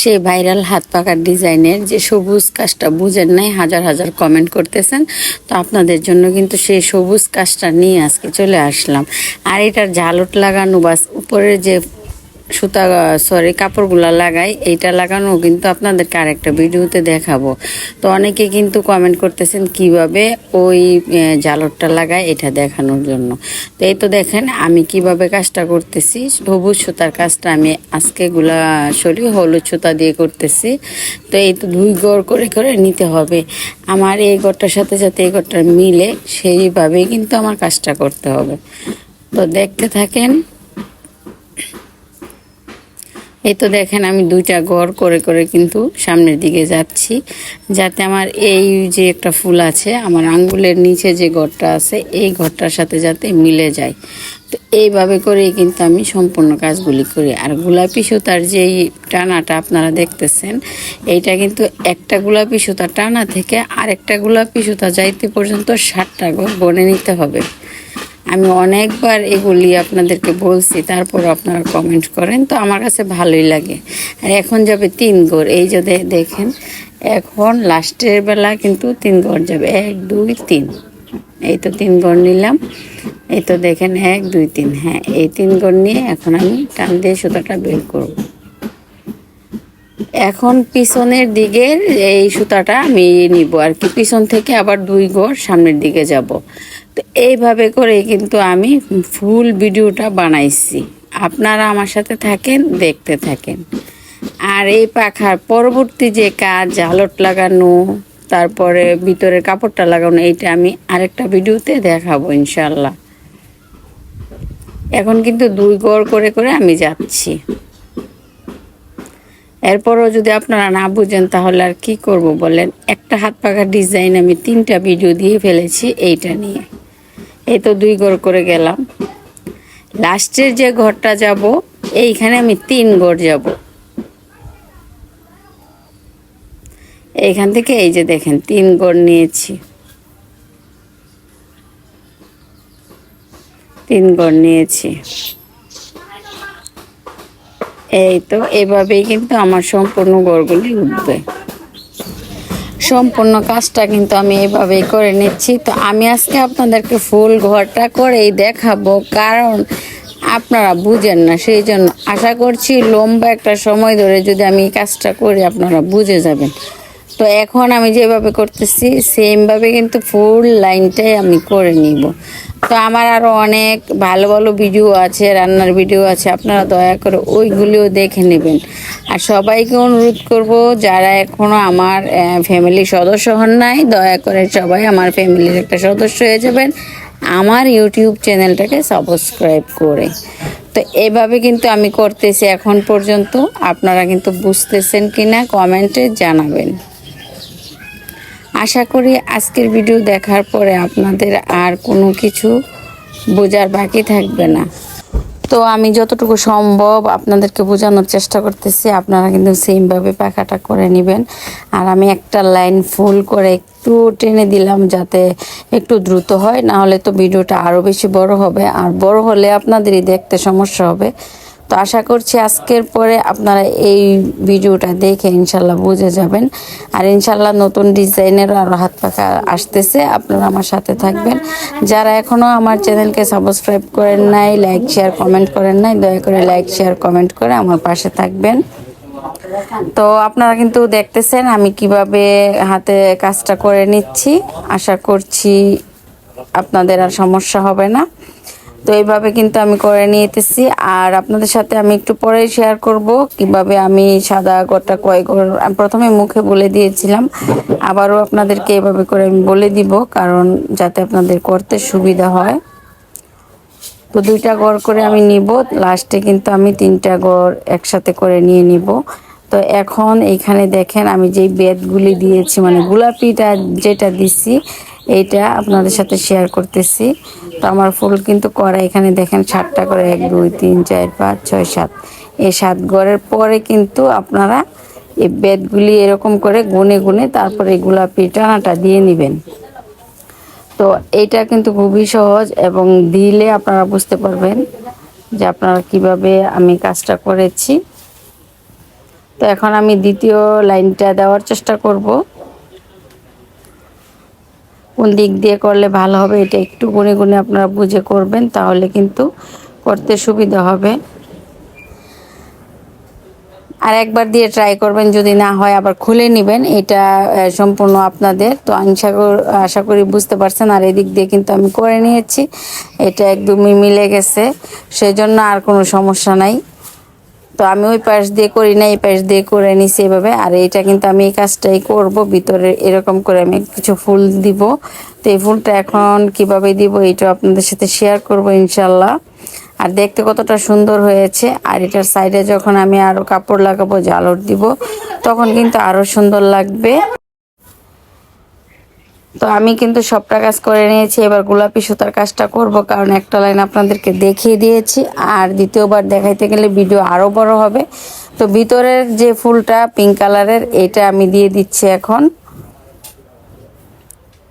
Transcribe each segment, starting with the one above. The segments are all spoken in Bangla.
সেই ভাইরাল হাত পাকার ডিজাইনের যে সবুজ কাজটা বুঝেন নাই, হাজার হাজার কমেন্ট করতেছেন। তো আপনাদের জন্য কিন্তু সেই সবুজ কাজটা নিয়ে আজকে চলে আসলাম। আর এটার ঝালট লাগানো বা উপরে যে সুতা সরি কাপড়গুলা লাগাই। এইটা লাগানো কিন্তু আপনাদেরকে আরেকটা ভিডিওতে দেখাবো। তো অনেকে কিন্তু কমেন্ট করতেছেন, কীভাবে ওই জালরটা লাগায় এটা দেখানোর জন্য। তো এই তো দেখেন, আমি কীভাবে কাজটা করতেছি। সবুজ সুতার কাজটা আমি আজকে গুলা সরি, হলুদ সুতা দিয়ে করতেছি। তো এই তো দুই গড় করে করে নিতে হবে। আমার এই গড়টার সাথে সাথে এই গড়টা মিলে সেইভাবেই কিন্তু আমার কাজটা করতে হবে। তো দেখতে থাকেন এই তো দেখেন আমি দুইটা গড় করে করে কিন্তু সামনের দিকে যাচ্ছি, যাতে আমার এই যে একটা ফুল আছে, আমার আঙ্গুলের নিচে যে গড়টা আছে, এই ঘরটার সাথে যাতে মিলে যায়। তো এইভাবে করেই কিন্তু আমি সম্পূর্ণ কাজগুলি করি। আর গোলাপি সুতার যেই টানাটা আপনারা দেখতেছেন, এইটা কিন্তু একটা গোলাপি সুতা টানা থেকে আরেকটা গোলাপি সুতা যাইতে পর্যন্ত ষাটটা গড় বনে নিতে হবে। আমি অনেকবার এগুলি আপনাদেরকে বলছি তারপর আপনারা কমেন্ট করেন। তো আমার কাছে ভালোই লাগে। আর এখন যাবে তিন গড় এই যে দে- দেখেন, এখন লাস্টের বেলা কিন্তু তিন গড় যাবে। এক, দুই, তিন। এই তো তিন গড় নিলাম। এই তো দেখেন, এক, দুই, তিন। হ্যাঁ এই তিন গড় নিয়ে এখন আমি টান দিয়ে সুতাটা বের করব। এখন পিছনের দিকের এই সুতাটা আমি নিব আর কি। পিছন থেকে আবার দুই গড় সামনের দিকে যাব। তো এইভাবে করে কিন্তু আমি ফুল ভিডিওটা বানাইছি। আপনারা আমার সাথে থাকেন, দেখতে থাকেন। আর এই পাখার পরবর্তী যে কাজ, ঝালট লাগানো, তারপরে ভিতরে কাপড়টা লাগানো, এইটা আমি আরেকটা ভিডিওতে দেখাবো ইনশাল্লাহ এখন কিন্তু দুই গড় করে করে আমি যাচ্ছি। এরপরও যদি আপনারা না বুঝেন, তাহলে আর কি করব বলেন? একটা হাত পাখার ডিজাইন আমি তিনটা ভিডিও দিয়ে ফেলেছি এইটা নিয়ে। এই তো দুই ঘর করে গেলাম। লাস্টের যে ঘরটা যাব, এইখানে আমি তিন ঘর যাব। এইখান থেকে এই যে দেখেন, তিন ঘর নিয়েছি। তিন ঘর নিয়েছি। এই তো, এভাবেই কিন্তু আমার সম্পূর্ণ গড়গুলি উঠবে। সম্পূর্ণ কাজটা কিন্তু আমি এভাবেই করে নিচ্ছি। তো আমি আজকে আপনাদেরকে ফুল ঘরটা করেই দেখাবো, কারণ আপনারা বুঝেন না, সেই জন্য আশা করছি লম্বা একটা সময় ধরে যদি আমি এই কাজটা করি, আপনারা বুঝে যাবেন। তো এখন আমি যেভাবে করতেছি, সেমভাবে কিন্তু ফুল লাইনটাই আমি করে নিব। তো আমার আরও অনেক ভালো ভালো ভিডিও আছে, রান্নার ভিডিও আছে, আপনারা দয়া করে ওইগুলিও দেখে নেবেন। আর সবাইকে অনুরোধ করব, যারা এখনও আমার ফ্যামিলির সদস্য হন নাই, দয়া করে সবাই আমার ফ্যামিলির একটা সদস্য হয়ে যাবেন। আমার ইউটিউব চ্যানেলটাকে সাবস্ক্রাইব করে। তো এভাবে কিন্তু আমি করতেছি এখন পর্যন্ত। আপনারা কিন্তু বুঝতেছেন কিনা কমেন্টে জানাবেন। আশা করি আজকের ভিডিও দেখার পরে আপনাদের আর কোনো কিছু বোঝার বাকি থাকবে না। তো আমি যতটুকু সম্ভব আপনাদেরকে বোঝানোর চেষ্টা করতেছি, আপনারা কিন্তু সেমভাবে পাখাটা করে নেবেন। আর আমি একটা লাইন ফুল করে একটু টেনে দিলাম যাতে একটু দ্রুত হয়, না হলে তো ভিডিওটা আরও বেশি বড় হবে। আর বড় হলে আপনাদেরই দেখতে সমস্যা হবে। তো আশা করছি আজকের পরে আপনারা এই ভিডিওটা দেখে ইনশাল্লাহ বুঝে যাবেন। আর ইনশাল্লাহ নতুন ডিজাইনের আরও হাত পাখা আসতেছে, আপনারা আমার সাথে থাকবেন। যারা এখনও আমার চ্যানেলকে সাবস্ক্রাইব করেন নাই, লাইক, শেয়ার, কমেন্ট করেন নাই, দয়া করে লাইক, শেয়ার, কমেন্ট করে আমার পাশে থাকবেন। তো আপনারা কিন্তু দেখতেছেন আমি কীভাবে হাতে কাজটা করে নিচ্ছি। আশা করছি আপনাদের আর সমস্যা হবে না। তো এইভাবে কিন্তু আমি করে নিতেছি। আর আপনাদের সাথে আমি একটু পরে শেয়ার করব কীভাবে আমি সাদা গোটা কয় প্রথমে মুখে বলে দিয়েছিলাম, আবারও আপনাদেরকে এইভাবে করে আমি বলে দিব, কারণ যাতে আপনাদের করতে সুবিধা হয়। তো দুইটা গড় করে আমি নিব লাস্টে কিন্তু আমি তিনটা গড় একসাথে করে নিয়ে নিব। তো এখন এইখানে দেখেন আমি যেই বেদগুলি দিয়েছি মানে গোলাপিটা যেটা দিছি এইটা আপনাদের সাথে শেয়ার করতেছি। তো আমার ফুল কিন্তু করা এখানে দেখেন, সাতটা করে এক, দুই, তিন, চার, পাঁচ, ছয়, সাত। এই সাত গড়ের পরে কিন্তু আপনারা এই বেদগুলি এরকম করে গুনে গুনে তারপরে এই গোলাপি টানাটা দিয়ে নেবেন। তো এটা কিন্তু খুবই সহজ এবং দিলে আপনারা বুঝতে পারবেন যে আপনারা কীভাবে আমি কাজটা করেছি। তো এখন আমি দ্বিতীয় লাইনটা দেওয়ার চেষ্টা করব। কোন দিক দিয়ে করলে ভালো হবে এটা একটু গুনে গুনে আপনারা বুঝে করবেন, তাহলে কিন্তু করতে সুবিধা হবে। আর একবার দিয়ে ট্রাই করবেন, যদি না হয় আবার খুলে নেবেন, এটা সম্পূর্ণ আপনাদের। তো আশা আশা করি বুঝতে পারছেন, আর এদিক দিয়ে কিন্তু আমি করে নিয়েছি। এটা একদমই মিলে গেছে, সেজন্য আর কোনো সমস্যা নাই। তো আমি ওই পাশ দিয়ে করি না, এই পাশ দিয়ে করে নিছি এভাবে। আর এটা কিন্তু আমি এই কাজটাই করব, ভিতরে এরকম করে আমি কিছু ফুল দিব। তো এই ফুলটা এখন কীভাবে দিব এটা আপনাদের সাথে শেয়ার করব ইনশাল্লাহ আর দেখতে কতটা সুন্দর হয়েছে। আর এটার সাইডে যখন আমি আরও কাপড় লাগাবো জালর দিব, তখন কিন্তু আরও সুন্দর লাগবে। তো আমি কিন্তু সবটা কাজ করে নিয়েছি, এবার গোলাপি সুতার কাজটা করব, কারণ একটা লাইন আপনাদেরকে দেখিয়ে দিয়েছি। আর দ্বিতীয়বার দেখাইতে গেলে ভিডিও আরও বড় হবে। তো ভিতরের যে ফুলটা পিঙ্ক কালারের, এটা আমি দিয়ে দিচ্ছি এখন।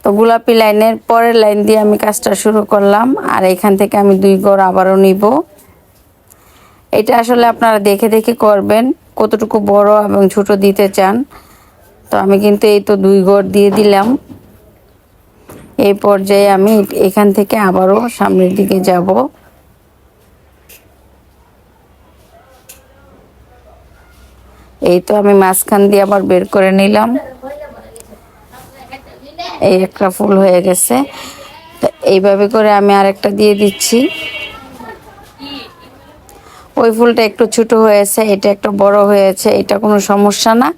তো গোলাপি লাইনের পরের লাইন দিয়ে আমি কাজটা শুরু করলাম, আর এখান থেকে আমি দুই গড় আবারও নিব। এটা আসলে আপনারা দেখে দেখে করবেন, কতটুকু বড় এবং ছোট দিতে চান। তো আমি কিন্তু এই তো দুই গড় দিয়ে দিলাম। এই পর্যায়ে আমি এখান থেকে আবারও সামনের দিকে যাব। এই তো আমি মাঝখান দিয়ে আবার বের করে নিলাম। এই একটা ফুল হয়ে গেছে। এইভাবে করে আমি আরেকটা দিয়ে দিচ্ছি। ওই ফুলটা একটু ছোট হয়েছে, এটা একটু বড় হয়েছে, এটা কোনো সমস্যা না।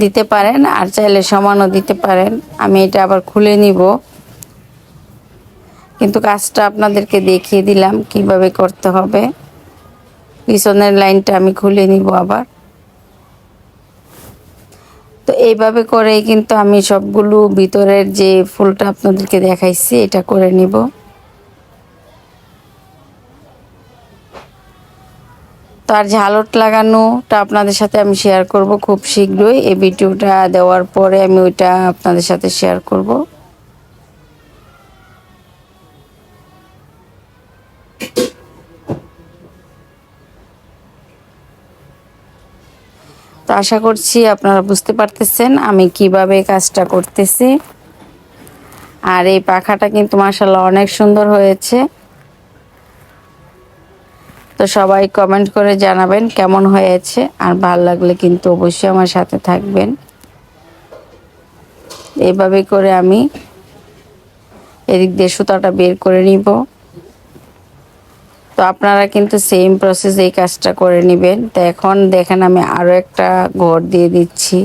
দিতে পারেন, আর চাইলে সমানও দিতে পারেন। আমি এটা আবার খুলে নিব। কিন্তু কাজটা আপনাদেরকে দেখিয়ে দিলাম কীভাবে করতে হবে। পিছনের লাইনটা আমি খুলে নিব আবার। তো এইভাবে করেই কিন্তু আমি সবগুলো ভিতরের যে ফুলটা আপনাদেরকে দেখাইছি, এটা করে নিব। তার ঝালট লাগানোটা আপনাদের সাথে আমি শেয়ার করব খুব শীঘ্রই। এই ভিডিওটা দেওয়ার পরে আমি ওইটা আপনাদের সাথে শেয়ার করব। আশা করছি আপনারা বুঝতে পারতেছেন আমি কীভাবে কাজটা করতেছি। আর এই পাখাটা কিন্তু মাসাল্লাহ অনেক সুন্দর হয়েছে। তো সবাই কমেন্ট করে জানাবেন কেমন হয়েছে, আর ভালো লাগলে কিন্তু অবশ্যই আমার সাথে থাকবেন। এইভাবে করে আমি এদিক দিয়ে সুতাটা বের করে নিব। তো আপনারা কিন্তু সেম প্রসেস এই কাজটা করে নেবেন। তো এখন দেখেন আমি আরও একটা ঘর দিয়ে দিচ্ছি।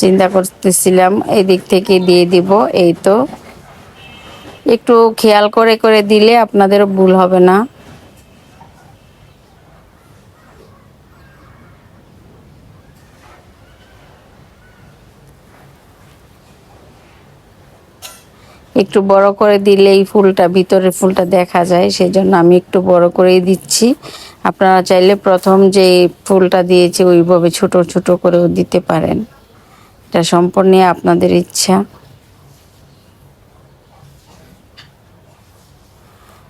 চিন্তা করতেছিলাম এই দিক থেকে দিয়ে দিব, এই তো। একটু খেয়াল করে করে দিলে আপনাদেরও ভুল হবে না। একটু বড় করে দিলে এই ফুলটা, ভিতরের ফুলটা দেখা যায়, সেজন্য আমি একটু বড় করেই দিচ্ছি। আপনারা চাইলে প্রথম যে ফুলটা দিয়েছি ওইভাবে ছোট ছোট করেও দিতে পারেন। এটা সম্পূর্ণ আপনাদের ইচ্ছা।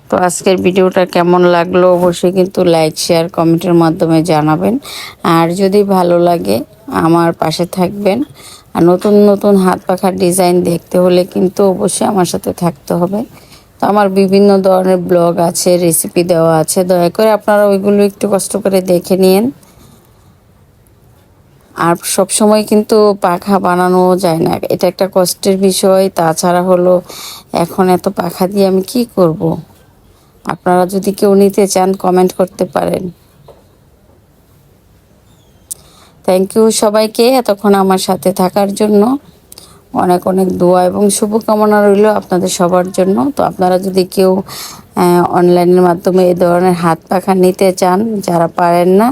তো আজকের ভিডিওটা কেমন লাগল অবশ্যই কিন্তু লাইক, শেয়ার, কমেন্টের মাধ্যমে জানাবেন। আর যদি ভালো লাগে, আমার পাশে থাকবেন। আর নতুন নতুন হাত পাখার ডিজাইন দেখতে হলে কিন্তু অবশ্যই আমার সাথে থাকতে হবে। তো আমার বিভিন্ন ধরনের ব্লগ আছে রেসিপি দেওয়া আছে। দয়া করে আপনারা ওইগুলো একটু কষ্ট করে দেখে নিন আর সব সময় কিন্তু পাখা বানানো যায় না। এটা একটা কষ্টের বিষয়। তাছাড়া হলো, এখন এত পাখা দিয়ে আমি কি করব। আপনারা যদি কেউ নিতে চান কমেন্ট করতে পারেন। থ্যাংক ইউ সবাইকে এতক্ষণ আমার সাথে থাকার জন্য। অনেক অনেক দোয়া এবং শুভকামনা রইল আপনাদের সবার জন্য। তো আপনারা যদি কেউ অনলাইনের মাধ্যমে এই ধরনের হাত পাখা নিতে চান, যারা পারেন না,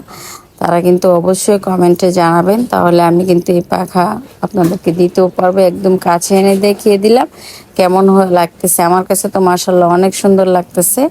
তারা কিন্তু অবশ্যই কমেন্টে জানাবেন। তাহলে আমি কিন্তু এই পাখা আপনাদেরকে দিতেও পারব। একদম কাছে এনে দেখিয়ে দিলাম। কেমন লাগতেছে। আমার কাছে তো মাসাল্লাহ অনেক সুন্দর লাগতেছে।